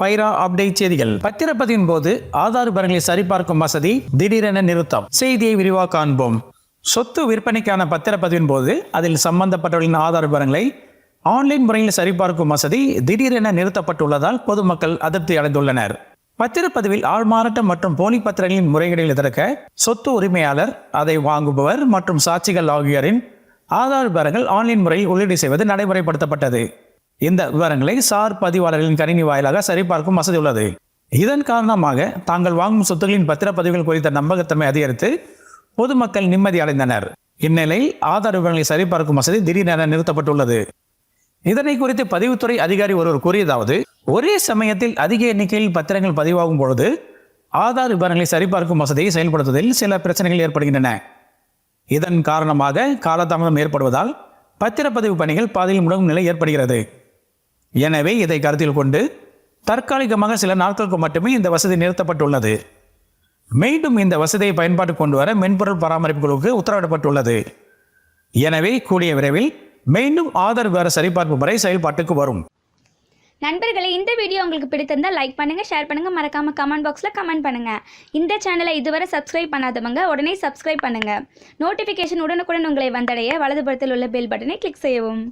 Faira update செய்திகள். பத்திரப்பதிவின் போது ஆதார் விவரங்களை சரிபார்க்கும் வசதி திடீரென நிறுத்தம். செய்தியை விரிவாக காண்போம். சொத்து விற்பனைக்கான பத்திரப்பதிவின் போது அதில் சம்பந்தப்பட்டவர்களின் ஆதார் விவரங்களை ஆன்லைன் முறையில் சரிபார்க்கும் வசதி திடீரென நிறுத்தப்பட்டுள்ளதால் பொதுமக்கள் அதிருப்தி அடைந்துள்ளனர். பத்திரப்பதிவில் ஆள்மாறாட்டம் மற்றும் போலி பத்திரங்களின் முறைகேடுகளை தடுக்க சொத்து உரிமையாளர் அதை வாங்குபவர் மற்றும் சாட்சிகள் ஆகியோரின் ஆதார் விவரங்கள் ஆன்லைன் முறையில் உள்ளீடு செய்வது நடைமுறைப்படுத்தப்பட்டது. இந்த விவரங்களை சார் பதிவாளர்களின் கணினி வாயிலாக சரிபார்க்கும் வசதி உள்ளது. இதன் காரணமாக தாங்கள் வாங்கும் சொத்துக்களின் பத்திரப்பதிவுகள் குறித்த நம்பகத்தன்மை அதிகரித்து பொதுமக்கள் நிம்மதி அடைந்தனர். இந்நிலையில் ஆதார் விவரங்களை சரிபார்க்கும் வசதி திடீரென நிறுத்தப்பட்டுள்ளது. இதனை குறித்து பதிவுத்துறை அதிகாரி ஒருவர் கூறியதாவது ஒரே சமயத்தில் அதிக எண்ணிக்கையில் பத்திரங்கள் பதிவாகும் பொழுது ஆதார் விவரங்களை சரிபார்க்கும் வசதியை செயல்படுத்துவதில் சில பிரச்சனைகள் ஏற்படுகின்றன. இதன் காரணமாக காலதாமதம் ஏற்படுவதால் பத்திரப்பதிவு பணிகள் பாதையில் முடங்கும் நிலை ஏற்படுகிறது. எனவே இதை கருத்தில் கொண்டு தற்காலிகமாக சில நாட்களுக்கு மட்டுமே இந்த வசதி நிறுத்தப்பட்டுள்ளது. மீண்டும் இந்த வசதியை பயன்பாட்டு கொண்டு வர மென்பொருள் பராமரிப்பு குழுவுக்கு உத்தரவிடப்பட்டுள்ளது. எனவே கூடிய விரைவில் மீண்டும் ஆதார் விவர சரிபார்ப்பு முறை செயல்பாட்டுக்கு வரும். நண்பர்களே இந்த வீடியோ உங்களுக்கு பிடித்திருந்தால் லைக் பண்ணுங்கள் ஷேர் பண்ணுங்கள் மறக்காமல் கமெண்ட் பாக்ஸில் கமெண்ட் பண்ணுங்கள் இந்த சேனலை இதுவரை சப்ஸ்கிரைப் பண்ணாதவங்க உடனே சப்ஸ்கிரைப் பண்ணுங்கள் நோட்டிஃபிகேஷன் உடனுக்குடன் உங்களை வந்தடைய வலதுபுறத்தில் உள்ள பெல் பட்டனை கிளிக் செய்யவும்.